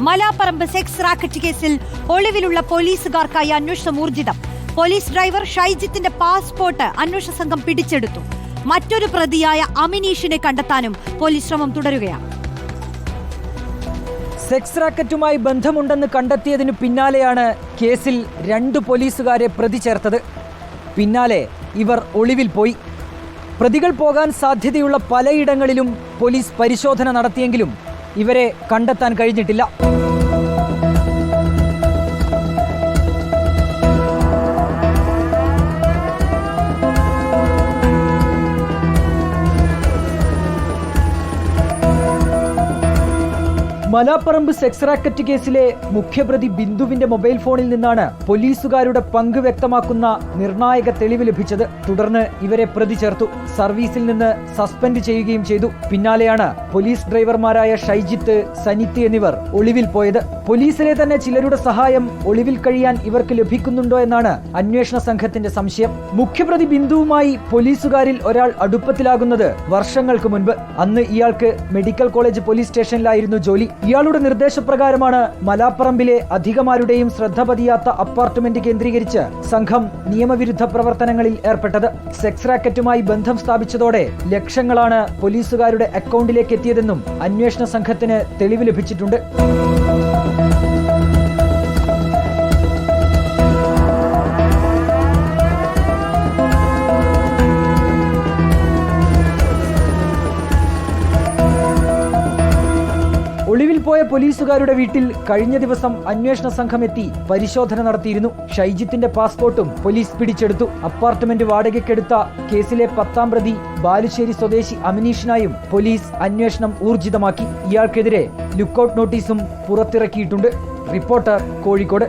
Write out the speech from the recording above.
Malaparamba sex racket കേസിൽ ഒളിവിലുള്ള പോലീസുകാർക്കായി അന്വേഷണം ഊർജിതം. പോലീസ് ഡ്രൈവർ ഷൈജിത്തിന്റെ പാസ്പോർട്ട് അന്വേഷണ സംഘം പിടിച്ചെടുത്തു. മറ്റൊരു പ്രതിയായ അമിനീഷിനെ കണ്ടെത്താനും പോലീസ് ശ്രമം തുടരുകയാണ്. സെക്സ് റാക്കറ്റുമായി ബന്ധമുണ്ടെന്ന് കണ്ടെത്തിയതിനു പിന്നാലെയാണ് കേസിൽ രണ്ട് പോലീസുകാരെ പ്രതി ചേർത്തത്. പിന്നാലെ ഇവർ ഒളിവിൽ പോയി. പ്രതികൾ പോകാൻ സാധ്യതയുള്ള പലയിടങ്ങളിലും പോലീസ് പരിശോധന നടത്തിയെങ്കിലും ഇവരെ കണ്ടെത്താൻ കഴിഞ്ഞിട്ടില്ല. മലാപ്പറമ്പ് സെക്സ് റാക്കറ്റ് കേസിലെ മുഖ്യപ്രതി ബിന്ദുവിന്റെ മൊബൈൽ ഫോണിൽ നിന്നാണ് പോലീസുകാരുടെ പങ്ക് വ്യക്തമാക്കുന്ന നിർണായക തെളിവ് ലഭിച്ചത്. തുടർന്ന് ഇവരെ പ്രതി ചേർത്തു. സർവീസിൽ നിന്ന് സസ്പെൻഡ് ചെയ്യുകയും ചെയ്തു. പിന്നാലെയാണ് പോലീസ് ഡ്രൈവർമാരായ ഷൈജിത്ത് സനിത്ത് എന്നിവർ ഒളിവിൽ പോയത്. പോലീസിലെ തന്നെ ചിലരുടെ സഹായം ഒളിവിൽ കഴിയാൻ ഇവർക്ക് ലഭിക്കുന്നുണ്ടോ എന്നാണ് അന്വേഷണ സംഘത്തിന്റെ സംശയം. മുഖ്യപ്രതി ബിന്ദുവുമായി പോലീസുകാരിൽ ഒരാൾ അടുപ്പത്തിലാകുന്നത് വർഷങ്ങൾക്ക് മുൻപ്. അന്ന് ഇയാൾക്ക് മെഡിക്കൽ കോളേജ് പോലീസ് സ്റ്റേഷനിലായിരുന്നു ജോലി. ഇയാളുടെ നിർദ്ദേശപ്രകാരമാണ് മലാപ്പറമ്പിലെ അധികമാരുടെയും ശ്രദ്ധ പതിയാത്ത അപ്പാർട്ട്മെന്റ് കേന്ദ്രീകരിച്ച് സംഘം നിയമവിരുദ്ധ പ്രവർത്തനങ്ങളിൽ ഏർപ്പെട്ടത്. സെക്സ് റാക്കറ്റുമായി ബന്ധം സ്ഥാപിച്ചതോടെ ലക്ഷങ്ങളാണ് പോലീസുകാരുടെ അക്കൗണ്ടിലേക്ക് എത്തിയതെന്നും അന്വേഷണ സംഘത്തിന് തെളിവ് ലഭിച്ചിട്ടുണ്ട്. ഒളിവിൽ പോയ പോലീസുകാരുടെ വീട്ടിൽ കഴിഞ്ഞ ദിവസം അന്വേഷണ സംഘം എത്തി പരിശോധന നടത്തിയിരുന്നു. ഷൈജിത്തിന്റെ പാസ്പോർട്ടും പോലീസ് പിടിച്ചെടുത്തു. അപ്പാർട്ട്മെന്റ് വാടകയ്ക്കെടുത്ത കേസിലെ പത്താം പ്രതി ബാലുശ്ശേരി സ്വദേശി അമിനീഷിനായും പോലീസ് അന്വേഷണം ഊർജിതമാക്കി. ഇയാൾക്കെതിരെ ലുക്കൌട്ട് നോട്ടീസും പുറത്തിറക്കിയിട്ടുണ്ട്. റിപ്പോർട്ടർ കോഴിക്കോട്.